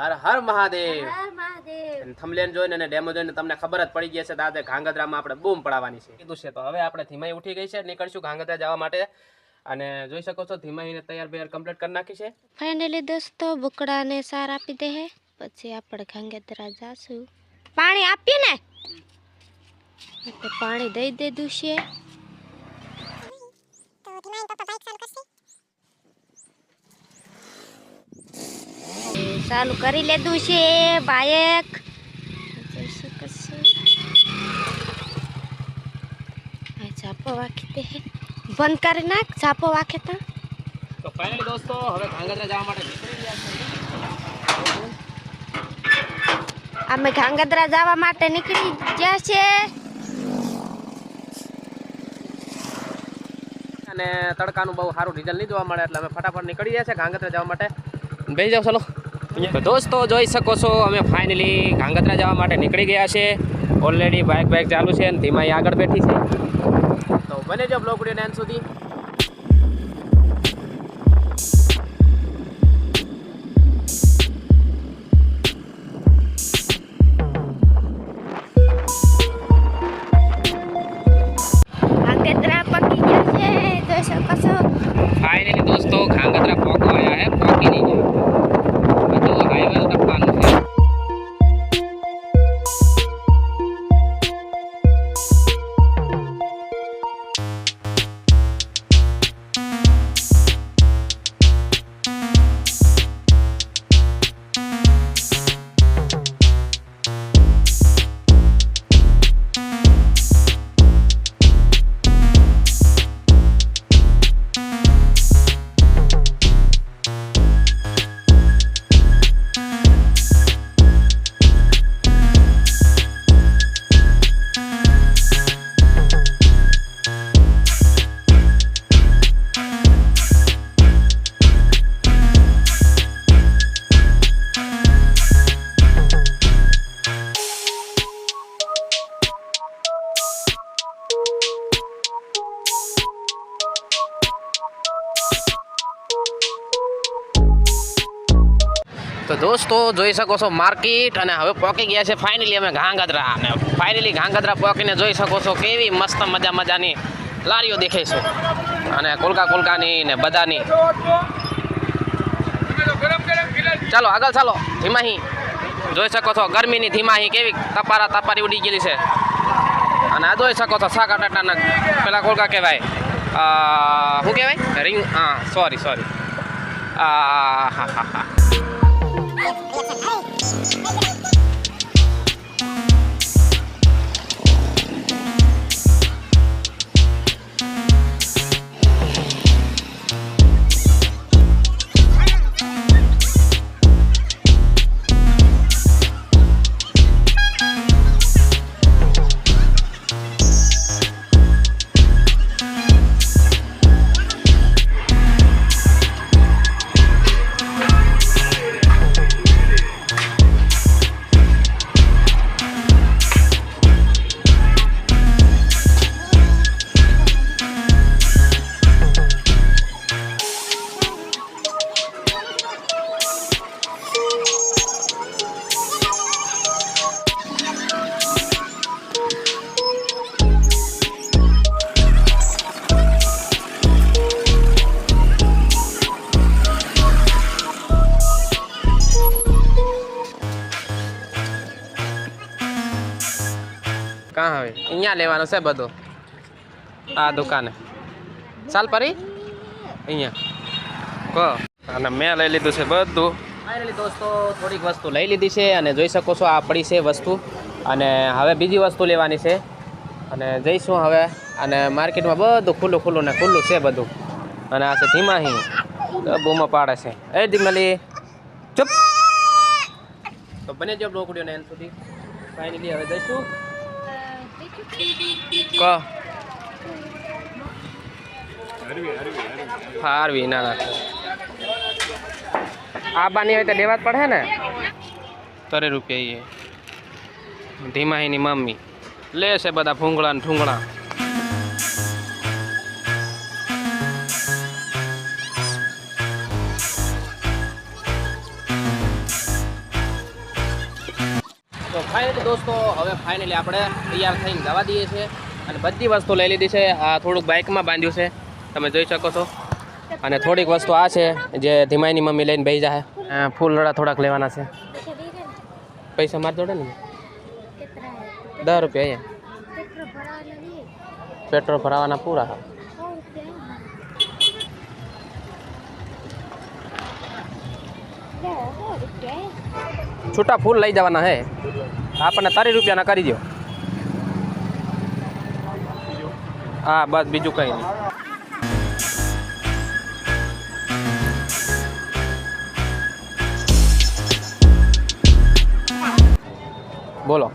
હર હર મહાદેવ. થમલેન જોઈને અને ડેમો જોઈને તમને ખબર જ પડી ગઈ છે દાદા આજે આપણે બૂમ પડાવવાની છે. કીધું છે તો હવે આપણે ધીમાઈ ઉઠી ગઈ છે. નીકળશું ઘાંગધ્રા જવા માટે. અને જોઈ શકો છો ધીમાઈને તૈયાર બૈયાર કમ્પ્લીટ કરી નાખી છે. ફાઇનલી દોસ્તો બુકડાને સાર આપી દે હે. પછી આપણે ગાંગેતરા જાશું. પાણી આપીએ ને? પાણી દઈ દીધું છે ધીમાઈ ચાલુ બાઇક ચાલુ છે બાયક કરી લીધું છે બાયક. ઝાપો વાખીતે બંધ કરી નાખ ઝાપો વાખે તા તો ફાઇનલી દોસ્તો હવે ઘાંગધ્રા જવા માટે નીકળી ગયા છે. અમે ઘાંગધ્રા જવા માટે નીકળી ગયા છે. અને તડકાનું બહુ સારું રિઝલ્ટ નહીં જોવા મળે એટલે અમે ફટાફટ નીકળી ગયા છે ઘાંગધ્રા જવા માટે. બેસી જાઓ, ચલો. દોસ્તો જોઈ શકો છો, અમે ફાઇનલી ઘાંગધ્રા જવા માટે નીકળી ગયા છે. ઓલરેડી બાઇક બાઇક ચાલુ છે અને ધીમા આગળ બેઠી છે. તો બને જો બ્લોગ વીડિયો સુધી. તો દોસ્તો, જોઈ શકો છો માર્કેટ અને હવે પહોંચી ગયા છે ફાઇનલી અમે ઘાંગધરા અને ફાઇનલી ઘાંગધરા પહોંચીને જોઈ શકો છો કેવી મસ્ત મજા મજાની લારીઓ દેખાય છે. અને કોલકા કોલકાની ને બધાની. ચાલો, આગળ ચાલો, ધીમાહી. જોઈ શકો છો ગરમીની ધીમાહી કેવી તપારા તપારી ઉડી ગયેલી છે. અને આ જોઈ શકો છો સાકા અટાટાના પેલા કોલકા કહેવાય. શું કહેવાય? રિંગ, હા સોરી સોરી આ, હા હા હા. અહીંયા લેવાનું છે બધું? આ દુકાને. ચાલ પરી. અહીંયા. કહો અને મેં લઈ લીધું છે બધું. ફાઇનલી દોસ્તો, થોડીક વસ્તુ લઈ લીધી છે અને જોઈ શકો છો આ પડી છે વસ્તુ. અને હવે બીજી વસ્તુ લેવાની છે. અને જઈશું હવે. અને માર્કેટમાં બધું ખુલ્લું ખુલ્લું ને ખુલ્લું છે બધું. અને આ છે ધીમાહી. બૂમો પાડે છે. એ ધીમલી. ચૂપ. તો બને જો બ્લોક વીડિયો સુધી. ફાઇનલી હવે જઈશું. કહો. હારવી ના નાખો આ બાની હોય તો લેવા જ પડે ને? તરે રૂપિયા એ ધીમાહીની મમ્મી. લે છે બધા ભૂંગળા ને ઠુંગળા ફાઇનલી દોસ્તો, હવે ફાઇનલી આપણે તૈયાર થઈને જવા દઈએ છીએ અને બધી વસ્તુ લઈ લીધી છે. આ થોડુંક બાઇકમાં બાંધ્યું છે. તમે જોઈ શકો છો. અને થોડીક વસ્તુ આ છે જે ધીમાઈની મમ્મી લઈને બેસી જાય ફૂલ રડા થોડાક લેવાના છે. પૈસા માર જોડે ને? દસ રૂપિયા અહીંયા. પેટ્રોલ ભરાવાના પૂરા. છૂટા ફૂલ લઈ જવાના હે. આપણને તારી રૂપિયાના કરી દો હા, બસ, બીજું કંઈ નહીં. બોલો.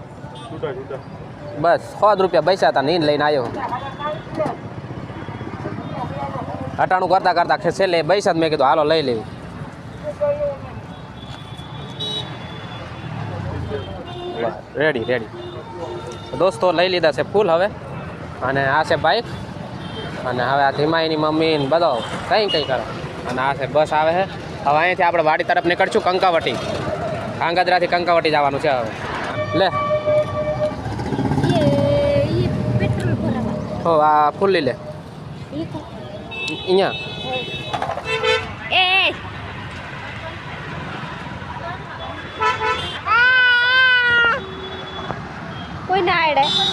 બસ, સો રૂપિયા પૈસા હતા નહીં લઈને આવ્યો અટાણું કરતા કરતા છેલ્લે પૈસા જ મેં કીધું, હાલો, લઈ લેવી. રેડી રેડી દોસ્તો લઈ લીધા છે ફૂલ હવે અને આ છે બાઇક અને હવે આ ધીમાઈની મમ્મી ને બધો કંઈ કંઈ કરો અને આ છે બસ આવે છે હવે અહીંથી આપણે વાડી તરફ નીકળશું કંકાવટી કાંગાદરાથી કંકાવટી જવાનું છે હવે લે હો આ ફૂલ લઈ લે અહીંયા એ કોઈ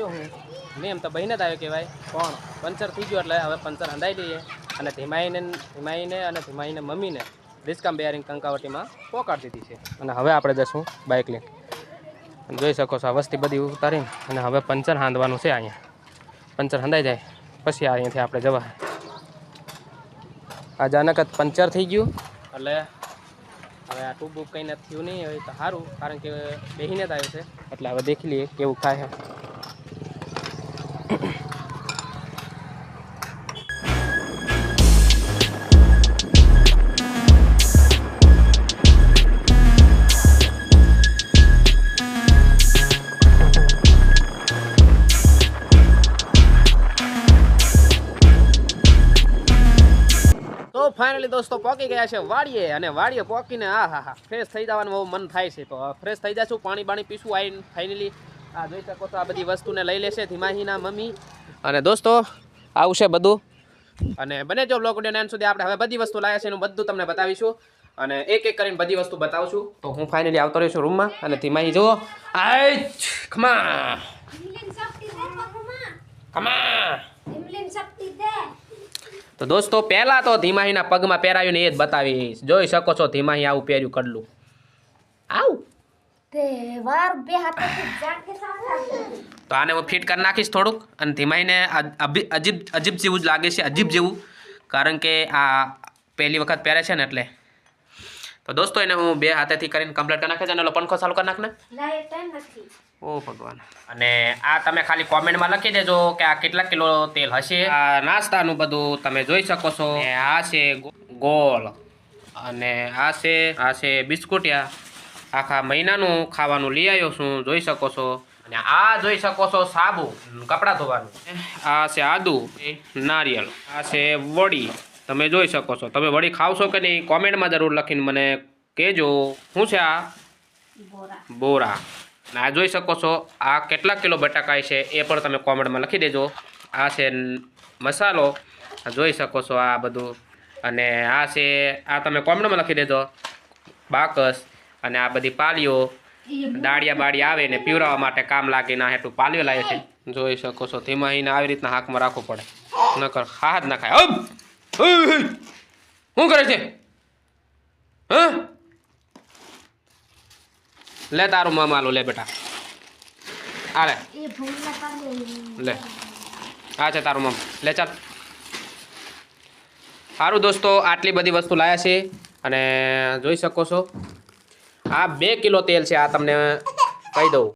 આવ્યો હું. મેં એમ તો બહીને જ આવ્યો કહેવાય. પણ પંચર થઈ ગયું એટલે હવે પંચર હંધાઈ દઈએ. અને ધીમાઈને ધીમાઈને અને ધીમાઈને મમ્મીને રિસ્કામ બેરિંગ કંકાવટીમાં પોકાડી દીધી છે. અને હવે આપણે જશું બાઇક લઈને. જોઈ શકો છો આ વસ્તી બધી ઉતારીને. અને હવે પંચર હાંધવાનું છે અહીંયા. પંચર હંધાઈ જાય. પછી અહીંયાથી આપણે જવા. અચાનક જ પંચર થઈ ગયું. એટલે હવે આ ટૂબ બૂબ કંઈ નથી થયું નહીં. હવે તો સારું. કારણ કે બેહીને જ આવ્યો છે. એટલે હવે દેખી લઈએ કેવું થાય. દોસ્તો પોકી ગયા છે વાડીએ અને વાડીએ પોકીને આ હા હા ફ્રેશ થઈ જવાનું બહુ મન થાય છે તો. ફ્રેશ થઈ જશું પાણી બાણી પીશું આવીને ફાઇનલી આ જોઈ શકો તો આ બધી વસ્તુને લઈ લેશે ધીમાહીના મમ્મી. અને દોસ્તો આવશે બધું. અને બને જો બ્લોગ વીડિયો સુધી આપણે હવે બધી વસ્તુ લાવ્યા છે એનું બધું તમને બતાવીશું. અને એક એક કરીને બધી વસ્તુ બતાવશું. તો હું ફાઇનલી આવતો રહીશું રૂમમાં અને ધીમાહી જુઓ. આય ખમા ખમા તો દોસ્તો પહેલાં તો ધીમાહીના પગમાં પહેરાયું ને એ જ બતાવીશ. જોઈ શકો છો ધીમાહી આવું પહેર્યું કડલું. આવું? તે આને હું ફિટ કરી નાખીશ થોડુંક અને ધીમાઈને અજીબ અજીબ જેવું જ લાગે છે અજીબ જેવું. કારણ કે આ પહેલી વખત પહેરે છે ને એટલે. તો દોસ્તો એને હું બે હાથેથી કરીને કમ્પ્લીટ કરી નાખે છે અને પંખો ચાલુ કરી નાખ ને ના એ ટાઈમ નથી. ઓ ભગવાન. અને આ તમે ખાલી કોમેન્ટમાં લખી દેજો કે આ કેટલા કિલો તેલ હશે. આ નાસ્તાનું બધું તમે જોઈ શકો છો. આ છે ગોળ. અને આ છે આ છે બિસ્કુટિયા. આખા મહિનાનું ખાવાનું લઈ આવ્યો છું જોઈ શકો છો. અને આ જોઈ શકો છો સાબુ કપડાં ધોવાનું. આ છે આદુ નારિયેળ. આ છે વડી તમે જોઈ શકો છો. તમે વડી ખાવશો કે નહીં કોમેન્ટમાં જરૂર લખીને મને કહેજો. શું છે આ? બોરા. અને આ જોઈ શકો છો, આ કેટલા કિલો બટાકા છે એ પણ તમે કોમેન્ટમાં લખી દેજો. આ છે મસાલો જોઈ શકો છો આ બધું. અને આ છે, આ તમે કોમેન્ટમાં લખી દેજો, બાકસ અને આ બધી પાલીઓ. દાળિયા બાળિયા આવે ને પીવરાવા માટે કામ લાગે ના હેઠું પાલીઓ લાવે છે. જોઈ શકો છો ધીમા હિને આવી રીતના હાથમાં રાખવું પડે. નકર હા જ ના ખાય! શું કરે છે હા લે તારું મામાલું લે બેટા. આ લે લે. આ છે તારું મામ. લે ચાલ. સારું દોસ્તો આટલી બધી વસ્તુ લાયા છે અને જોઈ શકો છો. આ બે કિલો તેલ છે આ તમને કહી દઉં.